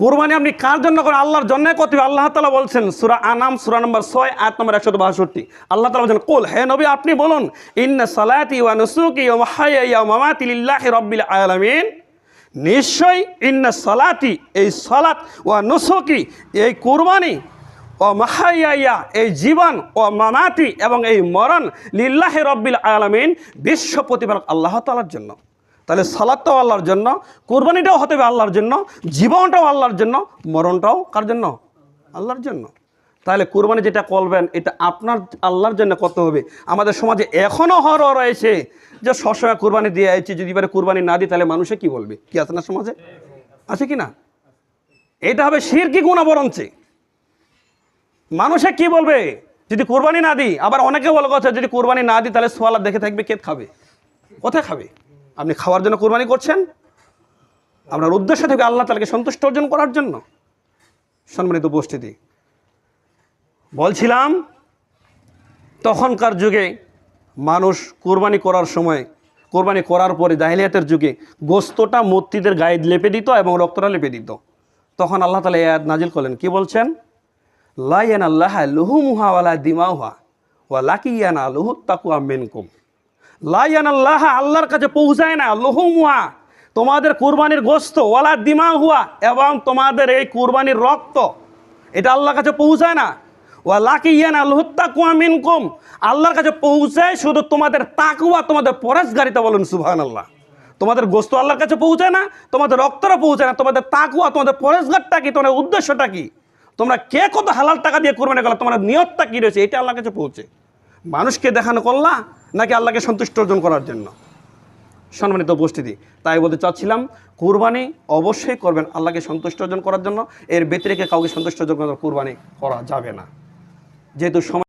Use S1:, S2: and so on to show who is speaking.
S1: কোরবানি আপনি কার জন্য করেন? আল্লাহর জন্য করতে আল্লাহ তালা বলছেন, সুরা আনাম সুরা নম্বর ছয় আট নম্বর একশো বাষট্টি। আল্লাহ তালা বলছেন, কোল, হে নবী, আপনি বলুন, ইন্না সালাতি ওয়া নুসুকি ওয়া মাহাইয়া ওয়া মামাতি লিল্লাহি রাব্বিল আলামিন। নিশ্চয়ই ইন্না সালাতি, এই সালাত ওয়া নুসুকি, এই কুরবানি ও মাহাইয়া এই জীবন ও মামাতি এবং এই মরণ লিল্লাহি রব্বিল আলামিন বিশ্ব প্রতিপালক আল্লাহ তালার জন্য। তাহলে সালাদটাও আল্লাহর জন্য, কোরবানিটাও হতে হবে আল্লাহর জন্য, জীবনটাও আল্লাহর জন্য, মরণটাও কার জন্য? আল্লাহর জন্য। তাহলে কোরবানি যেটা করবেন, এটা আপনার আল্লাহর জন্য করতে হবে। আমাদের সমাজে এখনও হর রয়েছে যে সবসময় কোরবানি দিয়ে আইছি, যদি এবারে কোরবানি না দিই, তাহলে মানুষে কি বলবে? কি আছে না সমাজে? আছে কি না? এটা হবে শির কি গুণা বরঞ্চে মানুষে কি বলবে? যদি কোরবানি না দিই, আবার অনেকে বলে কথা, যদি কোরবানি না দিই, তাহলে সোয়ালা দেখে থাকবে, কে খাবে? কোথায় খাবে? আপনি খাওয়ার জন্য কোরবানি করছেন? আপনার উদ্দেশ্য থেকে আল্লাহ তালাকে সন্তুষ্ট অর্জন করার জন্য? সম্মানিত উপস্থিতি। বলছিলাম, তখনকার যুগে মানুষ কোরবানি করার সময়, কোরবানি করার পরে জাহিলিয়াতের যুগে গোস্তটা মূর্তিদের গায়ে লেপে দিত এবং রক্তটা লেপে দিত। তখন আল্লাহ তালা আয়াত নাজিল করলেন। কি বলছেন? লাইয়ান আল্লাহ লুহু মুহা ওয়ালা দিমাউহা ওয়া লাকিয়ানা লুহু তাকুয়া মেনকুম। লাইয়ান আল্লাহ আল্লাহর কাছে পৌঁছায় না। লুহু মুহা তোমাদের কুরবানির গোস্ত ওয়ালা দিমা হুয়া এবং তোমাদের এই কুরবানির রক্ত, এটা আল্লাহর কাছে পৌঁছায় না। ওয়া লাকিয়ানা লুহু তাকুয়া মিনকুম, আল্লাহর কাছে পৌঁছায় শুধু তোমাদের তাকুয়া তোমাদের পরেশগারিতা বলুন সুবহান আল্লাহ তোমাদের গোস্ত আল্লাহর কাছে পৌঁছায় না, তোমাদের রক্তটা পৌঁছায় না, তোমাদের তাকুয়া তোমাদের পরেশগারটা কি, তোমাদের উদ্দেশ্যটা কি? তোমরা কে কত হালাল টাকা দিয়ে কোরবানি করলা তোমার নিয়তটা কী রয়েছে, এটা আল্লাহর কাছে পৌঁছে। মানুষকে দেখানো করলা নাকি আল্লাহকে সন্তুষ্ট অর্জন করার জন্য? সম্মানিত উপস্থিতি, তাই বলতে চাচ্ছিলাম, কুরবানি অবশ্যই করবেন আল্লাহকে সন্তুষ্ট অর্জন করার জন্য। এর ব্যতিরেকে কাউকে সন্তুষ্ট অর্জন করার কোরবানি করা যাবে না। যেহেতু সময়